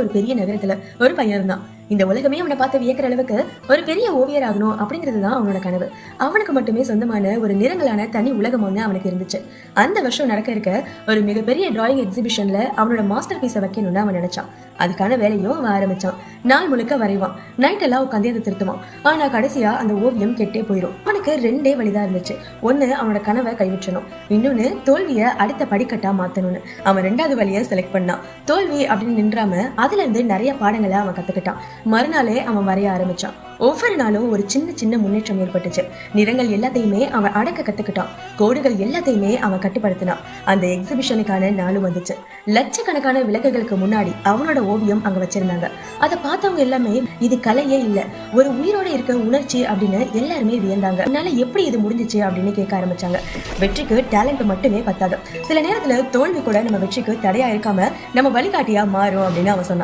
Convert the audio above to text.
ஒரு பெரிய நகரத்துல ஒரு பையன் இருந்தான். இந்த உலகமே அவனை பார்த்து வியக்கிற அளவுக்கு ஒரு பெரிய ஓவியர் ஆகணும் அப்படிங்கிறது தான் அவனோட கனவு. அவனுக்கு மட்டுமே சொந்தமான ஒரு நிறங்களான தனி உலகம் ஒன்று அவனுக்கு இருந்துச்சு. அந்த வருஷம் நடக்க இருக்க ஒரு மிகப்பெரிய டிராயிங் எக்ஸிபிஷன்ல அவனோட மாஸ்டர் பீஸை வைக்கணும்னு அவன் நினைச்சான். அதுக்கான வேலையும் அவன் ஆரம்பிச்சான். நாள் முழுக்க வரைவான். நைட் எல்லாம் உட்காந்து அதை திருத்துவான். ஆனா கடைசியா அந்த ஓவியம் கெட்டே போயிடும் அவனுக்கு ரெண்டே வழிதான் இருந்துச்சு. ஒன்று அவனோட கனவை கைவிற்றணும் இன்னொன்னு தோல்வியை அடுத்த படிக்கட்டா மாற்றணும்னு அவன் ரெண்டாவது வழியை செலக்ட் பண்ணான். தோல்வி அப்படின்னு நின்றாம அதுல இருந்து நிறைய பாடங்களை அவன் கத்துக்கிட்டான். மறுநாளே அவன் வரைய ஆரம்பிச்சான். ஒவ்வொரு நாளும் ஒரு சின்ன சின்ன முன்னேற்றம் ஏற்பட்டுச்சு. நிறங்கள் எல்லாத்தையுமே அவன் அடக்க கத்துக்கிட்டான். கோடுகள் எல்லாத்தையுமே அவன் கட்டுப்படுத்தினான். அந்த எக்ஸிபிஷனுக்கான நாளும் வந்துச்சு. லட்சக்கணக்கான விளக்குகளுக்கு முன்னாடி அவனோட ஓவியம் அங்க வச்சிருந்தாங்க. அதை பார்த்தவங்க எல்லாமே இது கலையே இல்லை. ஒரு உயிரோட இருக்க உணர்ச்சி அப்படின்னு எல்லாருமே வியந்தாங்க. அதனால எப்படி இது முடிஞ்சிச்சு அப்படின்னு கேட்க ஆரம்பிச்சாங்க. வெற்றிக்கு டேலண்ட் மட்டுமே பத்தாது. சில நேரத்துல தோல்வி கூட நம்ம வெற்றிக்கு தடையா இருக்காம நம்ம வழிகாட்டியா மாறும் அப்படின்னு அவன் சொன்னான்.